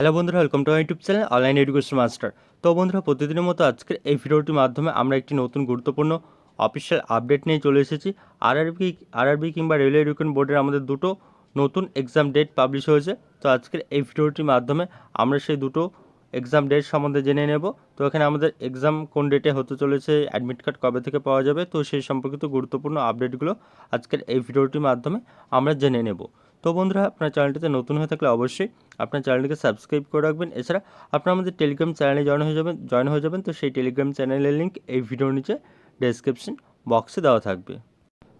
Hello বন্ধুরা welcome to YouTube channel online education master তো বন্ধুরা, প্রতিদিনের মতো আজকের এই ভিডিওটির মাধ্যমে আমরা একটি নতুন গুরুত্বপূর্ণ অফিসিয়াল আপডেট নিয়ে চলে এসেছি। আরআরবি আরআরবি কিংবা রেলওয়ে এডুকেশন বোর্ডের আমাদের দুটো নতুন এক্সাম ডেট পাবলিশ হয়েছে। তো আজকের এই ভিডিওটির মাধ্যমে আমরা সেই দুটো এক্সাম ডেট সম্বন্ধে জেনে নেব। তো এখানে আমাদের এক্সাম কোন ডেটে হতে চলেছে অ্যাডমিট কার্ড কবে থেকে পাওয়া যাবে, তো সেই সম্পর্কিত গুরুত্বপূর্ণ আপডেটগুলো আজকের এই ভিডিওটির মাধ্যমে আমরা জেনে নেব। তো বন্ধুরা, আপনার চ্যানেলটিতে নতুন হয়ে থাকলে অবশ্যই আপনার চ্যানেলটিকে সাবস্ক্রাইব করে রাখবেন। এছাড়া আপনার আমাদের টেলিগ্রাম চ্যানেলে জয়েন হয়ে যাবেন জয়েন হয়ে যাবেন। তো সেই টেলিগ্রাম চ্যানেলের লিঙ্ক এই ভিডিওর নিচে ডেসক্রিপশন বক্সে দেওয়া থাকবে।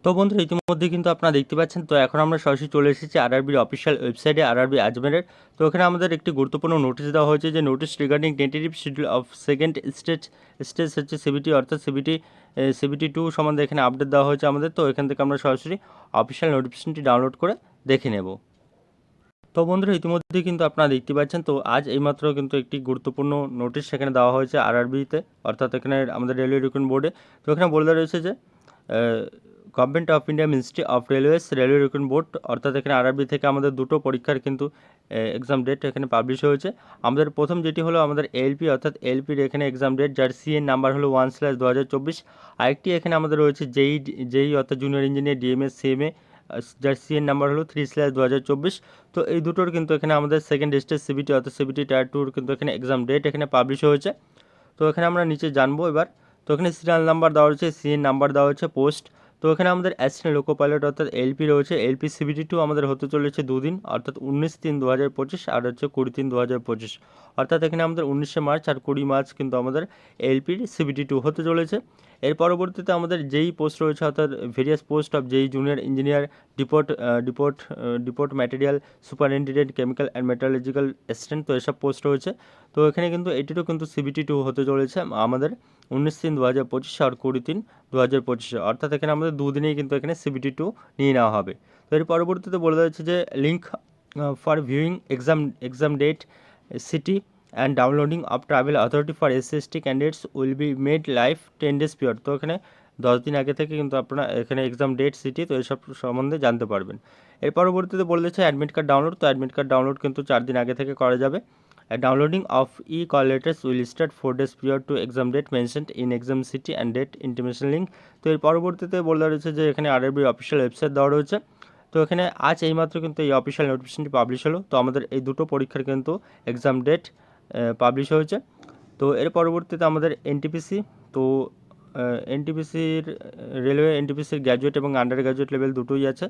তো বন্ধুরা, ইতিমধ্যে কিন্তু আপনারা দেখতে পাচ্ছেন, তো এখন আমরা সরাসরি চলে এসেছি আরআরবির অফিসিয়াল ওয়েবসাইটে আরআরবি আজমেরের তো এখানে আমাদের একটি গুরুত্বপূর্ণ নোটিশ দেওয়া হয়েছে যে notice regarding tentative schedule of second stage stage হচ্ছে সিবিটি অর্থাৎ সিবিটি সিবিটি টু সম্বন্ধে এখানে আপডেট দেওয়া হয়েছে আমাদের। তো এখান থেকে আমরা সরাসরি অফিসিয়াল নোটিফিকেশনটি ডাউনলোড করে দেখে নেব। তো বন্ধুরা ইতিমধ্যে কিন্তু আপনারা দেখতে পাচ্ছেন, তো আজ এইমাত্র কিন্তু একটি গুরুত্বপূর্ণ নোটিশ সেখানে দেওয়া হয়েছে আরআরবিতে, অর্থাৎ এখানে আমাদের রেলওয়ে রিক্রুটমেন্ট বোর্ডে। তো এখানে বলে রয়েছে যে government of India ministry of railways railway recruitment board অর্থাৎ এখানে আরআরবি থেকে আমাদের দুটো পরীক্ষার কিন্তু এক্সাম ডেট এখানে পাবলিশ হয়েছে। আমাদের প্রথম যেটি হলো আমাদের এলপি অর্থাৎ এলপির এখানে এক্সাম ডেট যার সিএন নাম্বার হলো ওয়ান স্ল্যাশ দু হাজার চব্বিশ আরেকটি এখানে আমাদের রয়েছে যেই জেই অর্থাৎ জুনিয়র ইঞ্জিনিয়ার ডিএমএস সিএমএ যার সিএন নাম্বার হলো থ্রি স্ল্যাশ দু হাজার চব্বিশ। তো এই দুটোর কিন্তু এখানে আমাদের সেকেন্ড স্টেজ সিবিটি অর্থাৎ সিবিটি টায়ার টুর কিন্তু এখানে এক্সাম ডেট এখানে পাবলিশ হয়েছে। তো এখানে আমরা নিচে জানব এবার। তো এখানে সিরিয়াল নাম্বার দেওয়া হয়েছে সিএন নাম্বার দেওয়া হয়েছে পোস্ট তো এখানে আমাদের অ্যাসিস্ট্যান্ট লোকো পাইলট অর্থাৎ এলপি রয়েছে। এলপি সিবিটি টু আমাদের হতে চলেছে দুদিন, অর্থাৎ উনিশ তিন দু হাজার পঁচিশ আর হচ্ছে কুড়ি তিন দু হাজার পঁচিশ। অর্থাৎ এখানে আমাদের উনিশে মার্চ আর কুড়ি মার্চ কিন্তু আমাদের এলপির সিবিটি টু হতে চলেছে। এর পরবর্তীতে আমাদের যেই পোস্ট রয়েছে, অর্থাৎ ভেরিয়াস পোস্ট অফ যেই junior engineer depot depot depot material superintendent chemical and metallurgical assistant তো এসব পোস্ট রয়েছে। তো এখানে কিন্তু এটিরও কিন্তু সিবিটি টু হতে চলেছে আমাদের। উনিশ তিন দু হাজার পঁচিশে আর কুড়ি তিন দু হাজার পঁচিশে। অর্থাৎ এখানে আমাদের দুদিনেই কিন্তু এখানে সিবিটি টু নিয়ে নেওয়া হবে। তো এর পরবর্তীতে বলে দেওয়া হচ্ছে যে link for viewing exam exam date city and downloading of travel authority for S S T candidates will be made live ten days period তো এখানে দশ দিন আগে থেকে কিন্তু আপনারা এখানে এক্সাম ডেট সিটি তো এসব সম্বন্ধে জানতে পারবেন। এর পরবর্তীতে বলে দিচ্ছে অ্যাডমিট কার্ড ডাউনলোড তো অ্যাডমিট কার্ড ডাউনলোড কিন্তু চার দিন আগে থেকে করা যাবে। E call letters will start four days period to exam date mentioned in exam city and date intimation link তো এর পরবর্তীতে বলে রয়েছে যে এখানে আরআরবির অফিসিয়াল ওয়েবসাইট দেওয়া রয়েছে। তো এখানে আজ এইমাত্র কিন্তু এই অফিসিয়াল নোটিফিকেশনটি পাবলিশ হলো। তো আমাদের এই দুটো পরীক্ষার কিন্তু এক্সাম ডেট পাবলিশ হয়েছে। তো এর পরবর্তীতে আমাদের এনটিপিসি তো এনটিপিসির রেলওয়ে এনটিপিসির গ্র্যাজুয়েট এবং আন্ডার গ্র্যাজুয়েট লেভেল দুটোই আছে।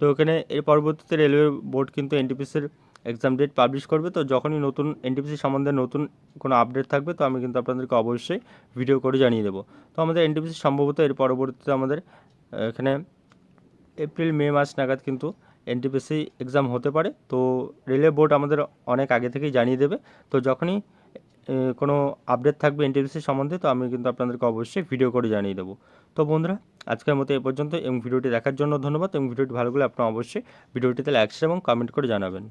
তো এখানে এর পরবর্তীতে রেলওয়ে বোর্ড কিন্তু এনটিপিসির এক্সাম ডেট পাবলিশ করবে, তো যখনই নতুন এনটিপিসি সম্বন্ধে নতুন কোনো আপডেট থাকবে, তো আমি কিন্তু আপনাদেরকে অবশ্যই ভিডিও করে জানিয়ে দেবো। তো আমাদের এনটিপিসি সম্ভবত এর পরবর্তীতে আমাদের এখানে এপ্রিল মে মাস নাগাদ কিন্তু এনটিপিসি এক্সাম হতে পারে, তো রেলওয়ে বোর্ড আমাদের অনেক আগে থেকেই জানিয়ে দেবে। তো যখনই কোনো আপডেট থাকবে এনটিপিসি সম্বন্ধে, তো আমি কিন্তু আপনাদেরকে অবশ্যই ভিডিও করে জানিয়ে দেবো। তো বন্ধুরা, আজকের মতো এ পর্যন্ত, এবং ভিডিওটি দেখার জন্য ধন্যবাদ, এবং ভিডিওটি ভালো লাগলে আপনারা অবশ্যই ভিডিওটিতে লাইক এবং কমেন্ট করে জানাবেন।